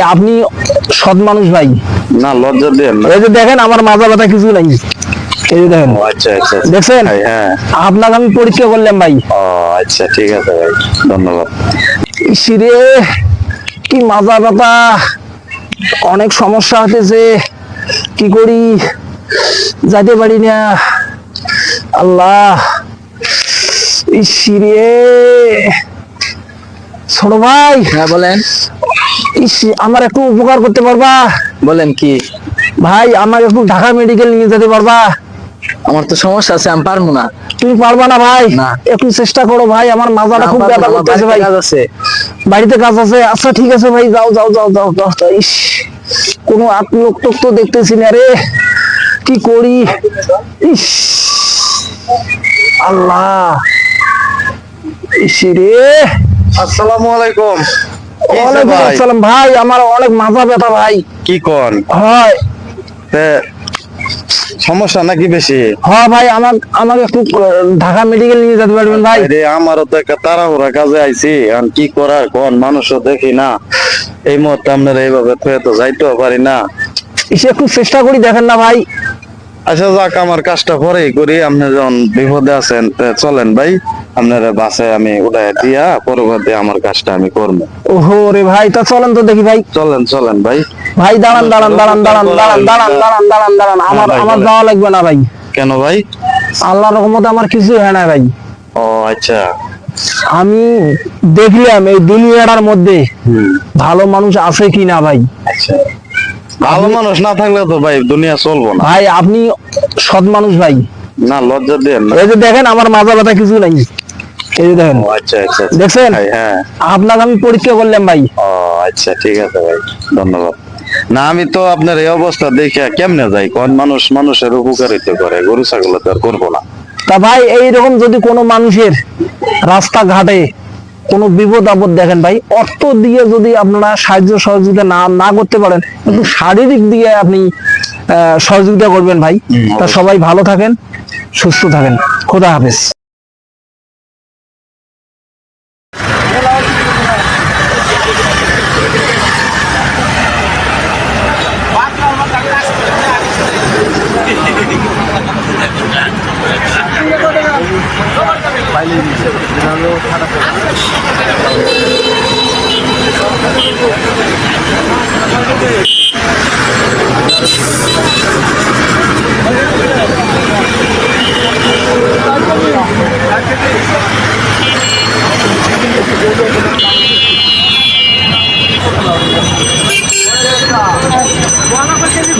আপনি সৎ মানুষ ভাই। না লজ্জা দেন না। এই যে দেখেন আমার মাজা ব্যথা কিছু নাই। এই যে দেখেন। ও আচ্ছা আচ্ছা আচ্ছা। দেখছেন? হ্যাঁ। আপনাকে আমি পরীক্ষা করলাম ভাই। ও আচ্ছা ঠিক আছে ভাই। ধন্যবাদ। সিরে কি মাজা ব্যথা। অনেক সমস্যা হতেছে। কি করি? যাইতে পারি না। আল্লাহ। ইসিরে। ছোট ভাই। হ্যাঁ বলেন। ইস আমার একটু উপকার করতে পারবা? বলেন কি? ভাই আমার একটু ঢাকা মেডিকেল নিয়ে যেতে পারবা? আমার তো সমস্যা আছে আমি পারব না। তুমি পারবা না ভাই? একটু চেষ্টা করো ভাই আমার মাজাটা খুব ব্যথা করতেছে ভাই। কাজ আছে। বাড়িতে কাজ আছে? আচ্ছা ঠিক আছে ভাই যাও যাও যাও যাও। ইস। কোনো আত্মলোক টোক তো দেখতেছি না রে। কি করি? ইস। আল্লাহ। ইস রে। আসসালামু আলাইকুম। ভাই? আমার অনেক মাথা ব্যথা ভাই। কি কোন? হয়। সমস্যা নাকি বেশি? হ্যাঁ ভাই আমার আমাকে একটু ঢাকা মেডিকেল নিয়ে যেতে পারবেন ভাই। রে আমারও তো একটা তাড়াহুড়া কাজে আইছি। এখন কি করার কোন? মানুষও দেখি না। এই মুহূর্তে আপনারা এইভাবে তো যাইতেও পারি না। এসে একটু চেষ্টা করি দেখেন না ভাই। আচ্ছা যাক আমার কাজটা পরেই করি। আপনি যখন বিপদে আছেন চলেন ভাই। আপনারা বাসে আমি উঠাই দিয়া পরবর্তী আমার কাজটা আমি করব। ওহো রে ভাই তা চলেন তো দেখি ভাই। চলেন চলেন ভাই। ভাই দাঁড়ান দাঁড়ান দাঁড়ান দাঁড়ান দাঁড়ান দাঁড়ান দাঁড়ান দাঁড়ান দাঁড়ান। আমার আমার যাওয়া লাগবে না ভাই। কেন ভাই? আল্লাহর রহমতে আমার কিছু হয় না ভাই। ও আচ্ছা। আমি দেখলাম এই দুনিয়াটার মধ্যে ভালো মানুষ আছে কি না ভাই। আচ্ছা। ভালো মানুষ না থাকলে তো ভাই দুনিয়া চলবো না। ভাই আপনি সৎ মানুষ ভাই। না লজ্জা দেন না। এই যে দেখেন আমার মাজা ব্যথা কিছু নাই। এই যে দেখেন। আচ্ছা আচ্ছা আচ্ছা। দেখছেন? ভাই, হ্যাঁ। আপনাকে আমি পরীক্ষা করলাম ভাই। ও আচ্ছা ঠিক আছে ভাই ধন্যবাদ। না আমি তো আপনার এই অবস্থা দেখে কেমনে যাই? কোন মানুষ মানুষের উপকারিতা করে? গরু ছাগল তো আর করব না। তা ভাই এইরকম যদি কোনো মানুষের রাস্তাঘাটে কোনো বিপদ আপদ দেখেন ভাই। অর্থ দিয়ে যদি আপনারা সাহায্য সহযোগিতা না না করতে পারেন কিন্তু শারীরিক দিয়ে আপনি আহ, সহযোগিতা করবেন ভাই। তা সবাই ভালো থাকেন সুস্থ থাকেন। খোদা হাফেজ।